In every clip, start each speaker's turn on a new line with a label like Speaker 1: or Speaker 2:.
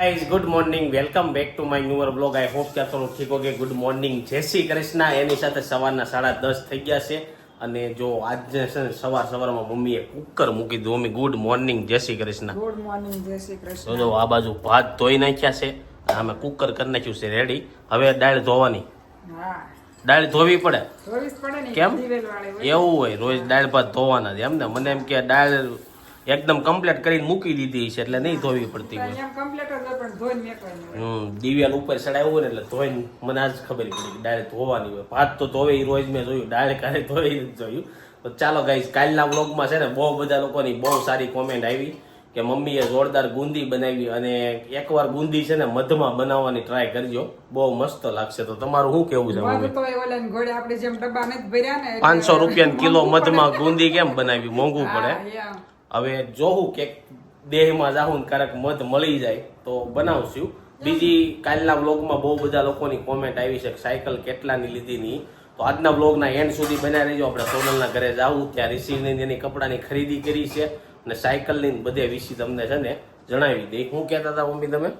Speaker 1: Guys good morning welcome back to my newer blog I hope કે થોડું ઠીક okay good morning જય શ્રી કૃષ્ણ. એની સાથે સવારના સાડા દસ થઈ ગયા છે. અને જો આજે સવાર સવારમાં મમ્મીએ કુકર મૂકી દીધું. મમ્મી ગુડ મોર્નિંગ જય શ્રી કૃષ્ણ.
Speaker 2: ગુડ મોર્નિંગ જય શ્રી કૃષ્ણ.
Speaker 1: જો આ બાજુ ભાત ધોઈ નાખ્યા છે. અને અમે કુકર કરી નાખ્યું છે રેડી હવે દાળ ધોવાની. દાળ ધોવી પડે. કેમ? એવું હોય રોજ દાળ ભાત ધોવાના છે એમ ને? મને એમ કે દાળ એકદમ કમ્પ્લીટ કરીને મૂકી દીધી છે એટલે નહીં ધોવી પડતી હોય. હમ દિવ્યાલ ઉપર ચડાવ્યું હોય ને એટલે ધોઈને મને આજ ખબર પડી કે દાળ ધોવાની હોય. ભાત તો ધોવે રોજ મેં જોયું ડાયરેક્ટ કાલે ધોવે જોયું. તો ચાલો ગાઈસ કાલના વ્લોગમાં છે ને બહુ બધા લોકોની બહુ સારી કોમેન્ટ આવી કે મમ્મીએ જોરદાર ગુંદી બનાવી અને એકવાર ગુંદી છે ને મધમાં બનાવવાની ટ્રાય કરજો. બહુ મસ્ત લાગશે. તો તમારું શું કેવું છે મમ્મી? પાંચસો રૂપિયા કિલો મધમાં ગુંદી કેમ બનાવી? મોંઘું પડે. હવે જોઉં કે દેહમાં જાહું ક્યારેક મધ મળી જાય તો બનાવશું. બીજી કાલના બ્લોગમાં બહુ બધા લોકોની કોમેન્ટ આવી છે સાયકલ કેટલાની લીધી ની તો આજના બ્લોગના એન્ડ સુધી બનાવી રહેજો. આપણે સોનલના ઘરે જાવું ત્યાં રિસીવની એની કપડાની ખરીદી કરી છે અને સાયકલની બધે વિશે તમને છે ને જણાવી દઈ. હું કહેતા હતા મમ્મી તમે?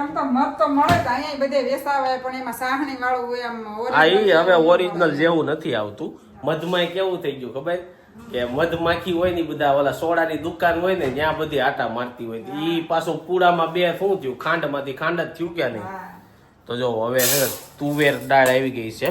Speaker 2: એમ તો મધ તો મળે જ અહીંયા બધે વેસાવાય પણ એમાં સાહણી વાળું હોય આમ
Speaker 1: આ હવે ઓરિજિનલ જેવું નથી આવતું. મધમાં કેવું થઈ ગયું ખબર? કે મધમાખી હોય ને બધા ઓલા સોડાની દુકાન હોય ને ત્યાં બધી આટા મારતી હોય ઈ પાછું પૂળામાં બે શું થયું? ખાંડમાંથી ખાંડ જ થયું કે નહીં? તો જો હવે છે તુવેર દાળ આવી ગઈ છે.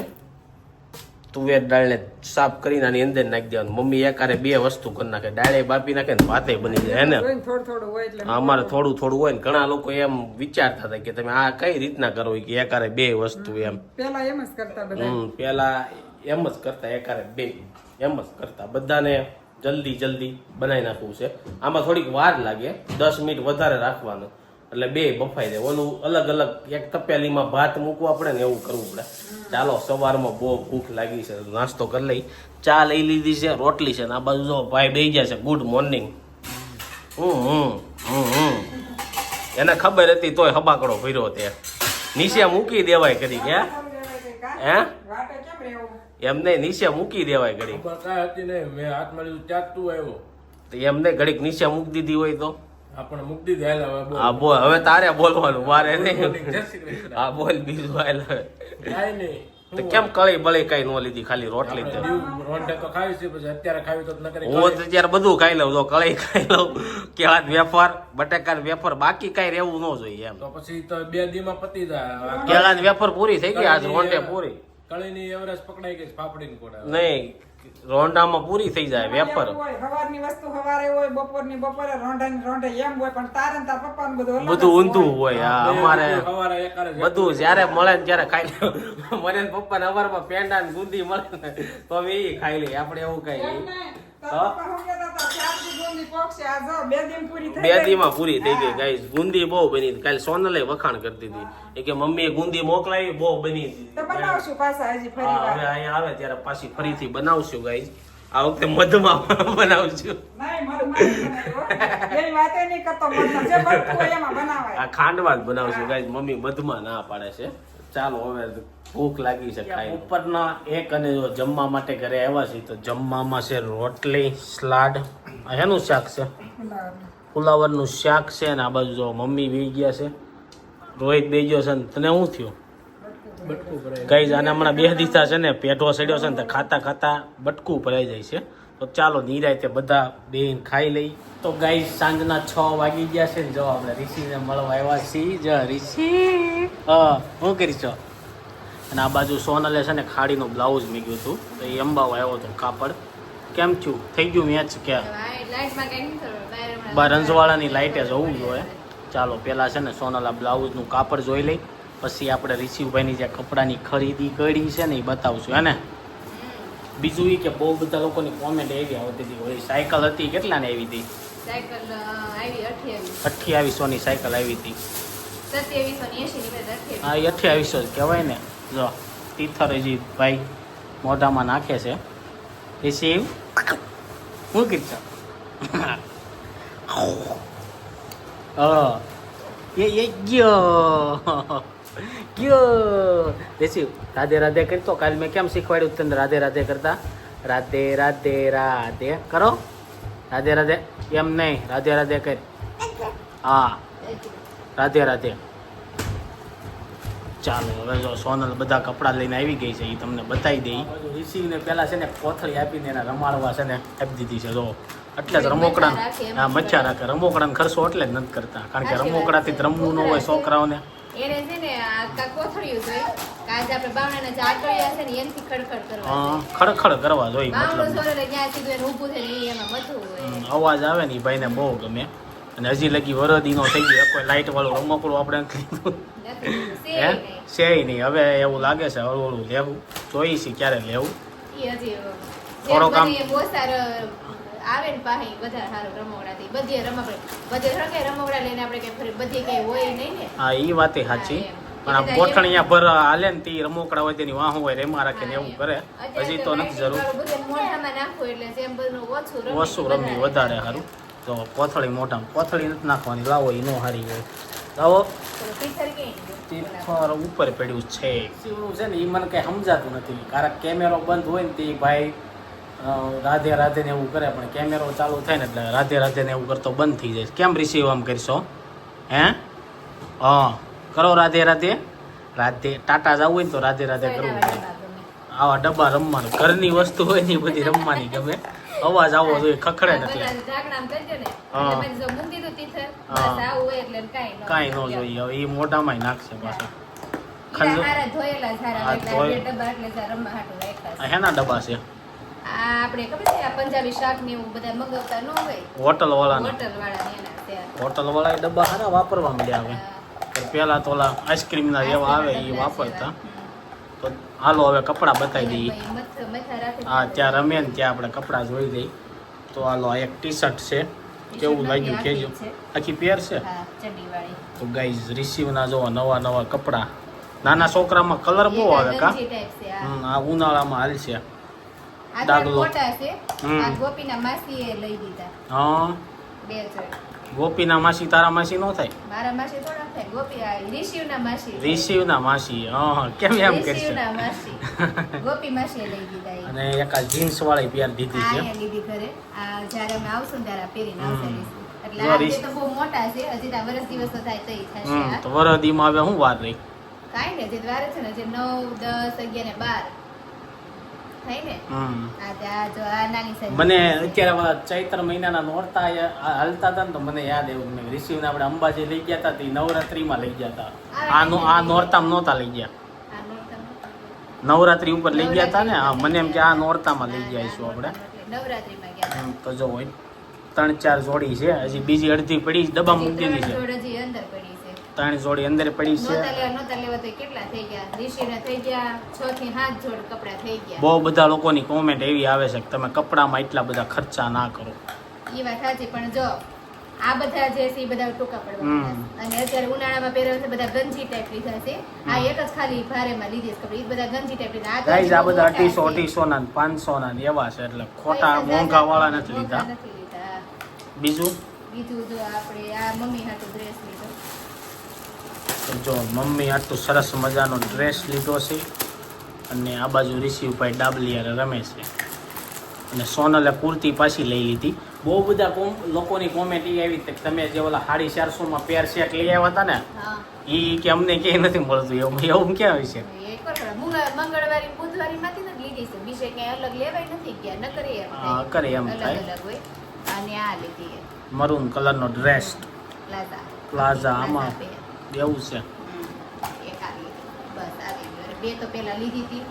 Speaker 1: તુવેર દાળને સાફ કરીને આની અંદર નાખી દેવાનું. મમ્મી એકારે બે વસ્તુ કરી નાખે. દાળે બાપી નાખે ને ભાતે બની જાય ને? અમારે થોડું થોડું હોય ને. ઘણા લોકો એમ વિચારતા હતા કે તમે આ કઈ રીતના કરો? કે એકારે બે વસ્તુ એમ.
Speaker 2: પેલા એમ જ કરતા
Speaker 1: હમ પેલા એમ જ કરતા એકારે બે. એમ જ કરતા બધાને જલ્દી જલ્દી બનાવી નાખવું છે. આમાં થોડીક વાર લાગે, દસ મિનિટ વધારે રાખવાનું. એટલે બે બફાઈ જાય ઓલું અલગ અલગ એક તપેલીમાં ભાત મૂકવા પડે ને એવું કરવું પડે. ચાલો, સવારમાં બહુ ભૂખ લાગી છે, નાસ્તો કરી લઈ. ચા લઈ લીધી છે, રોટલી છે ને આ બાજુ ભાઈ બેસી જાય છે. ગુડ મોર્નિંગ હમ હમ હમ હમ. એને ખબર હતી તોય હબાકડો ભર્યો તે. નીચે મૂકી દેવાય કરી કે, હે?
Speaker 2: વાટે કેમ રહેવું
Speaker 1: એમ નહીં નીચે મૂકી દેવાય ઘડીક.
Speaker 3: કાંઈ હતી નહીં. મેં હાથમાં લીધું ત્યાં તું આવ્યો.
Speaker 1: તો એમને ઘડીક નીચે મૂકી દીધી હોય તો?
Speaker 3: આપણે મૂકી દીધી હાલ હવે
Speaker 1: હા બોલ. હવે તારે બોલવાનું મારે નહીં. હા બોલ બીજું હાલ હવે.
Speaker 3: કાંઈ નહીં.
Speaker 1: તો કેમ કળી બળી કઈ ન લીધી ખાલી રોટલી
Speaker 3: તો ખાવી છે પછી અત્યારે ખાવી તો
Speaker 1: હું તો અત્યારે બધું ખાઈ લઉં તો કળી ખાઈ લઉં. કેળા વેફર બટેકા વેફર બાકી કઈ રહેવું ન જોઈએ એમ.
Speaker 3: તો પછી તો બે દીમાં પતી જાય.
Speaker 1: કેળા વેફર પૂરી થઈ ગઈ આજ રોંટે પૂરી.
Speaker 3: કળીની એવરેજ પકડાઈ ગઈ ફાફડીની કોડા
Speaker 1: નહીં રોંડામાં પૂરી થઈ જાય
Speaker 2: હોય, સવારની વસ્તુ સવારે હોય બપોરની બપોરે રોંડાની રોંડે એમ હોય પણ તારે ને તાર પપ્પાનું બધું
Speaker 1: બધું ઊંધું
Speaker 2: હોય.
Speaker 1: હા અમારે બધું જ્યારે મળે ને ત્યારે ખાઈ લે. મને પપ્પાને અવારમાં પેંડા ને ગુંદી મળે ને તો અમે એ ખાઈ લઈએ. આપણે એવું કઈ
Speaker 2: બે દિન પૂરી થઈ
Speaker 1: બે
Speaker 2: ગઈ.
Speaker 1: દીમાં પૂરી થઈ ગઈ ગાઈસ ગુંદી બહુ બની કાલે સોનલે વખાણ કરતી હતી એ કે મમ્મીએ ગુંદી મોકલાવી બહુ બની હતી.
Speaker 2: બનાવશું પાછા હજી ફરી
Speaker 1: હવે અહીંયા આવે ત્યારે પાછી ફરીથી બનાવશું ગાઈસ. આ વખતે મધમાં બનાવશું. આ ખાંડવા જ બનાવશું ગાઈસ. મમ્મી મધમાં ના પાડે છે. ચાલો હવે ભૂખ લાગી છે ખાઈ ઉપરના એક અને જો જમવા માટે ઘરે આવ્યા છે તો જમવામાં છે રોટલી સલાડ. એનું શાક છે? ફુલાવરનું શાક છે ને આ બાજુ જો મમ્મી બેસી ગયા છે. રોહિત બે ગયો છે ને તને શું થયું?
Speaker 3: બટકું ભરાય
Speaker 1: ગાઈઝ આને હમણાં બે દિવસા છે ને પેટો સડ્યો છે ને તો ખાતા ખાતા બટકું ભરાઈ જાય છે. તો ચાલો નિરાયતે બધા બેન ખાઈ લઈ. તો ગાઈ સાંજના છ વાગી ગયા છે. ને જો આપણે ઋષિને મળવા આવ્યા છીએ. જ ઋષિ. હા શું કરી છો? અને આ બાજુ સોનલે છે ને ખાડીનું બ્લાઉઝ મીગ્યું હતું. તો એ અંબાવ આવ્યો હતો કાપડ. કેમ થયું? થઈ ગયું મેચ કે? બાર રંજવાળાની લાઇટે જવું જોઈએ. ચાલો પહેલાં છે ને સોનલા બ્લાઉઝનું કાપડ જોઈ લઈ. પછી આપણે ઋષિભાઈની જે કપડાની ખરીદી કરી છે ને એ બતાવશું હે ને? બીજું એ કે બહુ બધા લોકોની કોમેન્ટ એવી આવતી હતી. સાયકલ હતી કેટલાને આવી હતી? અઠ્યાવીસોની સાયકલ આવી હતી. હા એ અઠ્યાવીસો જ કહેવાય ને. જો તીથર હજી ભાઈ મોઢામાં નાખે છે. રિસીવ હું કીધું? હા એ ગયો. ગયો. દેશી રાધે રાધે કરી તો કાલ મેં કેમ શીખવાડ્યું તને? રાધે રાધે કરતા. રાધે રાધે રાધે કરો. રાધે રાધે એમ નહીં રાધે રાધે કરી. હા.
Speaker 4: રાધે રાધે. ચાલો હવે જો સોનલ બધા કપડાં લઈને આવી ગઈ છે એ તમને બતાવી દઈ. રિસીવને પહેલાં છે ને કોથળી આપીને એને રમાડવા છે ને આપી દીધી છે જો. એટલે જ રમોકડા
Speaker 5: મચ્છા રાખે એમ
Speaker 4: હા મચ્છા રાખે. રમોકડાને ખર્ચો એટલે જ નથી કરતા. કારણ કે રમોકડાથી જ રમવું ન હોય છોકરાઓને.
Speaker 5: એને છે ને કા કોથળિયું જોઈ કાજ આપણે બાવણાના આટોડિયા છે ને એનથી ખડખડ કરવા
Speaker 4: હા, ખડખડ કરવા જોઈએ
Speaker 5: બાવણું સોરે જ્યાં સીધું એને ઊભું થઈને એમાં બધું હોય.
Speaker 4: અવાજ આવે ને એ ભાઈને બહુ ગમે. અને હજી લગી વરદીનો થઈ ગયો કોઈ લાઇટ વાળું રમકડું આપણે હે. છે નહીં. હવે એવું લાગે છે હળવું લેવું. જોઈશી ક્યારે લેવું. થોડો કામ-
Speaker 5: આવે ને પાહી વધારે સારું રમકડાથી બધી રમકડા બધે રંગે રમકડા લઈને આપણે કઈ ફરી બધી કઈ હોય નહીં ને.
Speaker 4: હા એ વાતે સાચી. પણ આ ગોઠણિયા ભર હાલે ને તે રમોકડા હોય તેની વાહ હોય રેમા રાખે ને એવું કરે. હજી તો નથી જરૂર.
Speaker 5: ઓછું રમી
Speaker 4: વધારે સારું તો કોથળી મોટા કોથળી નથી નાખવાની લાવો એ નો હારી હોય. લાવો. ઉપર પડ્યું છે. શિવનું છે ને એ મને કઈ સમજાતું નથી. કારણ કેમેરો બંધ હોય ને તે ભાઈ રાધે રાધે ને એવું કરે પણ કેમેરો ચાલુ થાય ને એટલે રાધે રાધે ને એવું કરતો બંધ થઈ જાય. કેમ રિસીવ આમ કરશો? હે? હા કરો રાધે રાધે. રાધે ટાટા જવું હોય ને તો રાધે રાધે કરવું આવા ડબ્બા રમવાનું. ઘરની વસ્તુ હોય ને બધી રમવાની ગમે. અવાજ આવો જોઈએ ખખડે
Speaker 5: નથી. કાંઈ ન.
Speaker 4: જોઈએ. હવે એ મોઢામાં નાખશે પાછો. હેના ડબ્બા છે?
Speaker 5: આ આપણે ખબર છે આ પંજાબી શાક ને એવું બધા મગાવતા ન હોય.
Speaker 4: હોટલ વાળા
Speaker 5: હોટલ વાળા
Speaker 4: હોટલ વાળા એ ડબ્બા સારા વાપરવા મળ્યા હવે. પણ તો ઓલા આઈસ્ક્રીમ ના જેવા આવે એ વાપરતા. તો હાલો હવે કપડા બતાવી દઈએ. હા ત્યાં રમે ને ત્યાં આપણે કપડા જોઈ દઈએ તો હાલો આ એક ટી શર્ટ છે કેવું લાગ્યું કેજો. આખી પેર છે? તો ગાઈઝ રિસીવ ના જોવા નવા નવા કપડા. નાના છોકરામાં કલર બહુ આવે કા?
Speaker 5: આ
Speaker 4: ઉનાળામાં હાલ છે.
Speaker 5: દાગલો છે.
Speaker 4: માસી તારા માસી નો થાય?
Speaker 5: મારા માસી થોડા થાય. ગોપી માસી ગોપી માસી લઈ દીધા
Speaker 4: અને એક આ જીન્સ વાળી પેર દીધી છે.
Speaker 5: આ દીધી ઘરે. આ જ્યારે અમે આવશું ત્યારે પહેરીને આવશે એટલે આ તો બહુ મોટા છે હજી તો વરસ દિવસ તો થાય તો થશે
Speaker 4: તો વરદીમાં હવે હું વાર રહી?
Speaker 5: કાઈ ને જે વાર છે ને જે 9 10 11 ને 12
Speaker 4: મને અત્યારે ચૈત્ર મહિનાના નોરતા હાલતા હતા ને તો મને યાદ આવ્યું મેં રિસીવને આપણે અંબાજી લઈ ગયા હતા તે નવરાત્રીમાં લઈ ગયા હતા. આ નો આ નોરતામાં નહોતા લઈ ગયા. નવરાત્રી ઉપર લઈ ગયા હતા ને? હા મને એમ કે આ નોરતામાં લઈ ગયા છું આપણે. તો જો હોય. ત્રણ ચાર જોડી છે હજી બીજી અડધી પડી દબા મૂકી દીધી છે. ત્રણ જોડી અંદર પડી છે. બહુ બધા લોકોની કોમેન્ટ એવી આવે છે કે તમે કપડામાં એટલા બધા ખર્ચા ના કરો.
Speaker 5: એ વાત સાચી પણ જો આ બધા જે છે એ બધા ટૂંકા પડવા અને અત્યારે ઉનાળામાં પહેરવા છે બધા ગંજી ટાઈપ લીધા છે આ એક જ ખાલી ભારેમાં લીધી છે કપડી. એ બધા ગંજી ટાઈપ લીધા
Speaker 4: ગાઈઝ આ બધા અઢીસો. અઢીસો ના પાંચસો ના એવા છે એટલે ખોટા મોંઘા વાળા નથી લીધા. બીજું?
Speaker 5: બીજું જો આપણે આ મમ્મી હાટું ડ્રેસ લીધો.
Speaker 4: જો મમ્મી આટલું સરસ મજાનો ડ્રેસ લીધો છે. અને આ બાજુ ઋષિભાઈ ડાબલિયારે રમે છે. અને સોનલે કુર્તી પાછી લઈ લીધી. બહુ બધા લોકોની કોમેન્ટ એ આવી કે તમે જે ઓલા સાડી ચારસોમાં પેર શેક લઈ આવ્યા હતા ને એ કે અમને ક્યાંય નથી મળતું. એવું એવું ક્યાં હોય છે?
Speaker 5: એ કરો મંગળ- મંગળવારી બુધવારી માંથી લીધી છે. બીજે ક્યાંય અલગ લેવાય નથી ગયા ન કરીએ
Speaker 4: હા. કરે એમ થાય.
Speaker 5: અલગ હોય. અને આ લીધી
Speaker 4: મરૂન કલરનો ડ્રેસ
Speaker 5: પ્લાઝા
Speaker 4: પ્લાઝા આમાં. એવું છે.
Speaker 5: બે તો પેલા લીધી હતી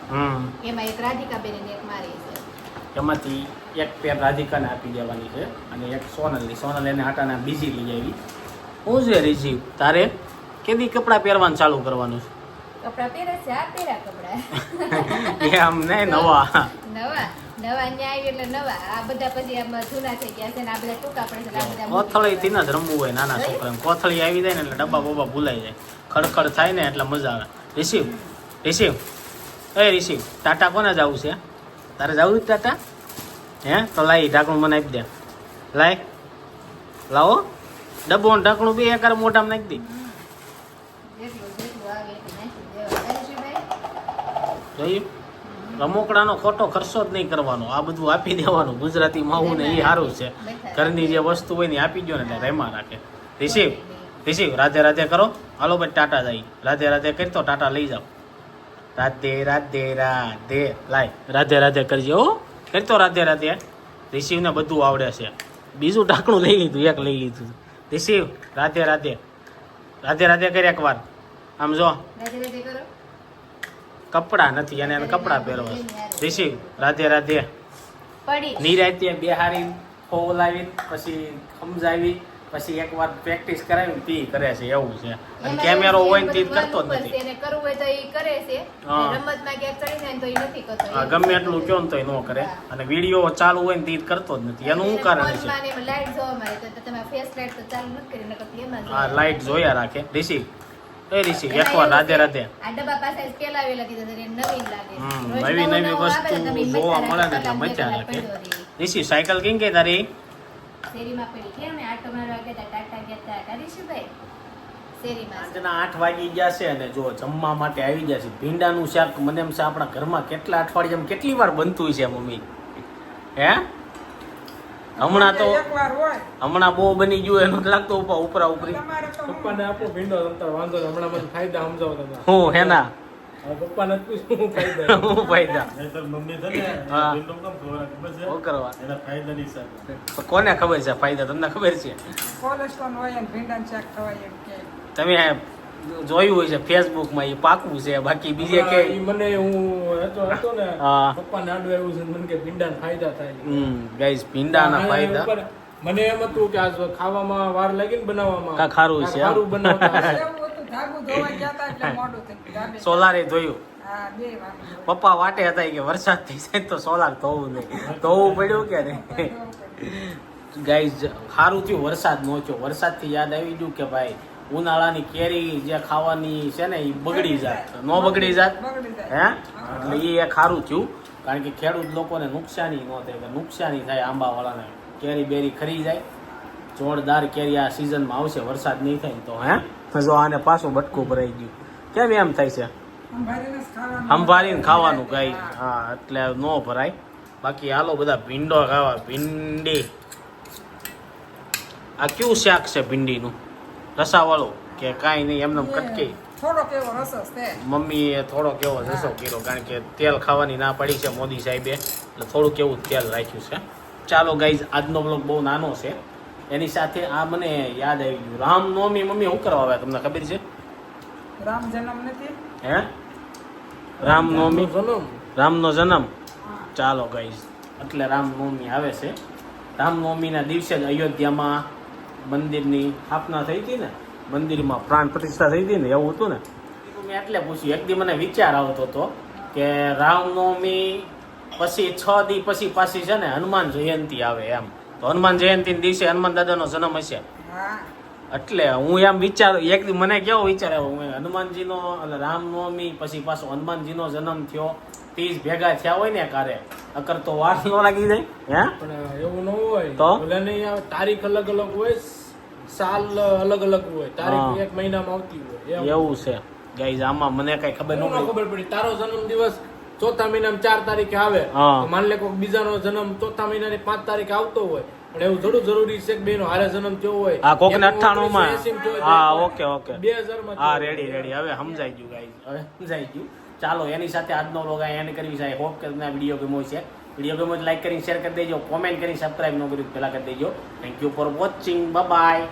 Speaker 5: એમાં એક રાધિકા બેન એક મારી છે
Speaker 4: એમાંથી એક પેર રાધિકાને આપી દેવાની છે અને એક સોનલની. સોનલ એને હાટાને બીજી લઈ આવી. હું છે રિઝી તારે કેદી કપડાં પહેરવાનું ચાલુ કરવાનું
Speaker 5: કપડા પહેરે છે આ પહેરા કપડા.
Speaker 4: છે એ આમ નહીં નવા.
Speaker 5: નવા. નવા ન્યાય એટલે નવા. આ બધા પછી આમાં જૂના થઈ ગયા છે ને આ બધા ટૂંકા પડે છે આ બધા મૂકી
Speaker 4: કોથળીથી જ રમવું હોય નાના છોકરાને. કોથળી આવી જાય ને એટલે ડબ્બા બોબા ભૂલાઈ જાય. ખડખડ થાય ને એટલે મજા આવે. રિસીવ રિસીવ એ રિસીવ ટાટા કોને જવું છે? તારે જવું છે ટાટા? હે? તો લાઈ ઢાંકણું મને આપી દે. લાય. લાવો. ડબ્બો ને ઢાંકણું બી એકાર મોઢામાં નાખી દે? જોયું રમોકડાનો ખોટો ખર્ચો જ નહીં કરવાનો. આ બધું આપી દેવાનું. ગુજરાતી માવું ને એ સારું છે. ઘરની જે વસ્તુ હોય ને આપી દો ને એટલે રેમા રાખે. રિસીવ. રિશિવ રાધે રાધે કરો. હાલો ભાઈ, ટાટા જાય. રાધે રાધે કરી તો ટાટા લઈ જાઓ. રાધે રાધે રાધે. લાય. રાધે રાધે કરજે હો. કરી તો રાધે. રાધે રિસીવને બધું આવડે છે. બીજું ઢાંકણું લઈ લીધું, એક લઈ લીધું. રિસીવ. રાધે રાધે. રાધે રાધે કરી એકવાર આમ જો.
Speaker 5: રાધે રાધે કરો.
Speaker 4: કપડા નથી અને એને કપડા પહેરવા. ઋષિ રાધે રાધે. નિરાતે બેહારી ફોલાવી પછી સમજાવી પછી એકવાર પ્રેક્ટિસ કરાવી તે કરે છે એવું છે. અને કેમેરો હોય ને તે કરતો જ નથી.
Speaker 5: એને કરવું હોય તો એ કરે છે.
Speaker 4: હા.
Speaker 5: રમતમાં ક્યાંક ચડી જાય ને તો એ નથી કરતો.
Speaker 4: હા, ગમે એટલું કયો ને તો ન કરે. અને વીડિયો ચાલુ હોય ને તે કરતો જ નથી. એનું શું કારણ છે?
Speaker 5: લાઈટ જોવા મળે તો તમે ફેસ લાઈટ તો ચાલુ નથી કરી નકર એમાં
Speaker 4: હા લાઈટ જોયા રાખે. રિશી એ રિશી એકવાર રાધે રાધે.
Speaker 5: આ ડબ્બા પાસે પેલાવેલા દીધા નવીન લાગે
Speaker 4: હમ, નવી
Speaker 5: નવી
Speaker 4: વસ્તુ જોવા મળે ને એટલે મજા લાગે. સાયકલ કેમ કે તારી?
Speaker 5: શેરીમાં પડી આટો મારવા ગયા ટાટા ગયા તા, કરીશું
Speaker 4: સાંજના આઠ વાગી ગયા છે અને જો જમવા માટે આવી ગયા છે. ભીંડાનું શાક મને એમ છે આપણા ઘરમાં કેટલા અઠવાડિયામાં કેટલી વાર બનતું છે મમ્મી? હે? હમણાં તો હમણાં બહુ બની ગયું એનું લાગતો લાગતું ઉપર ઉપરા.
Speaker 3: પપ્પાને આપો ભીંડો તમતાર વાંધો નહીં. હમણાં મને ફાયદા સમજાવો તમે.
Speaker 4: હું હેના?
Speaker 3: પપ્પાને પૂછું શું ફાયદા
Speaker 4: હું ફાયદા?
Speaker 6: મમ્મી છે ને
Speaker 4: હા.
Speaker 6: ભીંડો કેમ ખબર છે?
Speaker 4: શું કરવા?
Speaker 6: એના ફાયદા ની
Speaker 4: તો કોને ખબર છે ફાયદા? તમને ખબર છે?
Speaker 2: કોલેસ્ટ્રોલ હોય ભીંડા શાક ખવાય એમ કે.
Speaker 4: તમે જોયું હોય છે ફેસબુકમાં એ પાકું છે બાકી બીજે કે
Speaker 3: મને હું હતો હતો ને. પપ્પાને આડું આવ્યું છે મને કે ભીંડાને ફાયદા થાય.
Speaker 4: હમ ગાઈસ ભીંડાના ફાયદા.
Speaker 3: મને એમ હતું કે આ ખાવામાં વાર લાગીને બનાવવામાં.
Speaker 4: કા ખારું છે.
Speaker 3: ખારું બનાવતા.
Speaker 4: સોલારે જોયું
Speaker 2: હા બે વાર
Speaker 4: પપ્પા વાટે હતા કે વરસાદ થઈ જાય તો સોલાર ધોવું નહીં. ધોવું પડ્યું કે નહીં? ગાઈઝ સારું થયું વરસાદ નો થયો. વરસાદથી યાદ આવી ગયું કે ભાઈ ઉનાળાની કેરી જે ખાવાની છે ને એ બગડી જાત. નો બગડી જાત? હે? એટલે એ સારું થયું. કારણ કે ખેડૂત લોકોને નુકસાની ન થાય કે નુકસાની થાય આંબાવાળાને. કેરી બેરી ખરી જાય. જોરદાર કેરી આ સિઝનમાં આવશે વરસાદ નહીં થાય તો હે? જો આને પાછું બટકું ભરાઈ ગયું. કેમ એમ થાય છે?
Speaker 2: સંભાળીને ખાવાનું
Speaker 4: ગાય. હા એટલે ન ભરાય. બાકી હાલો બધા ભીંડો ખાવા. ભીંડી. આ કયું શાક છે ભીંડીનું? રસાવાળું કે કાંઈ નહીં એમને કટકી.
Speaker 2: થોડો કેવો રસો છે
Speaker 4: મમ્મીએ થોડો કેવો રસો કર્યો કારણ કે તેલ ખાવાની ના પડી છે મોદી સાહેબે એટલે થોડુંક એવું તેલ રાખ્યું છે. ચાલો ગાઈઝ આજનો બ્લોગ બહુ નાનો છે. એની સાથે આ મને યાદ આવી ગયું. રામનવમી મમ્મી શું કરવા આવ્યા તમને ખબર છે?
Speaker 2: રામ જન્મ નથી?
Speaker 4: હે? રામનવમી?
Speaker 3: જન્મ.
Speaker 4: રામનો જન્મ. ચાલો ગાઈઝ એટલે રામનવમી આવે છે. રામનવમીના દિવસે જ અયોધ્યામાં મંદિરની સ્થાપના થઈ હતી ને મંદિરમાં પ્રાણ પ્રતિષ્ઠા થઈ હતી ને એવું હતું ને? મેં એટલે પૂછ્યું એક દી મને વિચાર આવતો હતો કે રામનવમી પછી છ દી પછી પાછી છે ને હનુમાન જયંતી આવે એમ. તો હનુમાન જયંતીના દિવસે હનુમાન દાદાનો જન્મ હશે.
Speaker 2: હા.
Speaker 4: એટલે હું એમ વિચાર એક મને કેવો વિચાર આવ્યો હું હનુમાનજીનો એટલે રામનવમી પછી પાછો હનુમાનજીનો જન્મ થયો. તીજ ભેગા થયા હોય ને કારે અકર તો વાર નો લાગી જાય હે?
Speaker 3: પણ એવું ન હોય.
Speaker 4: તો?
Speaker 3: ભલે નહીં આવે તારીખ અલગ અલગ હોય સાલ અલગ અલગ હોય. તારીખ. એક મહિનામાં આવતી હોય
Speaker 4: એવું. છે. ગાઈઝ આમાં મને કઈ ખબર ન
Speaker 3: ખબર પડી. તારો જન્મ દિવસ ચોથા મહિનામાં ચાર તારીખે આવે. માન લે કોઈ બીજાનો જન્મ ચોથા મહિનાની પાંચ તારીખે આવતો હોય. પણ એવું થોડું જરૂરી છે કે બેનો હારે જન્મ થયો હોય.
Speaker 4: હા કોક ને અઠ્ઠાણું માં
Speaker 3: 1980 થયો હોય,
Speaker 4: હા ઓકે ઓકે.
Speaker 3: બે હજારમાં
Speaker 4: હા રેડી રેડી હવે સમજાઈ ગયું ગાઈઝ. હવે સમજાઈ ગયું. ચાલો, એની સાથે આજનો વ્લોગ એન્ડ કરવી છે હોપ કે તમને વીડિયો ગમ્યો છે વીડિયો ગમ્યો લાઈક કરીને શેર કરી દેજો. કોમેન્ટ કરીને સબસ્ક્રાઈબ ન કર્યું પહેલાં કરી દેજો. Thank you for watching bye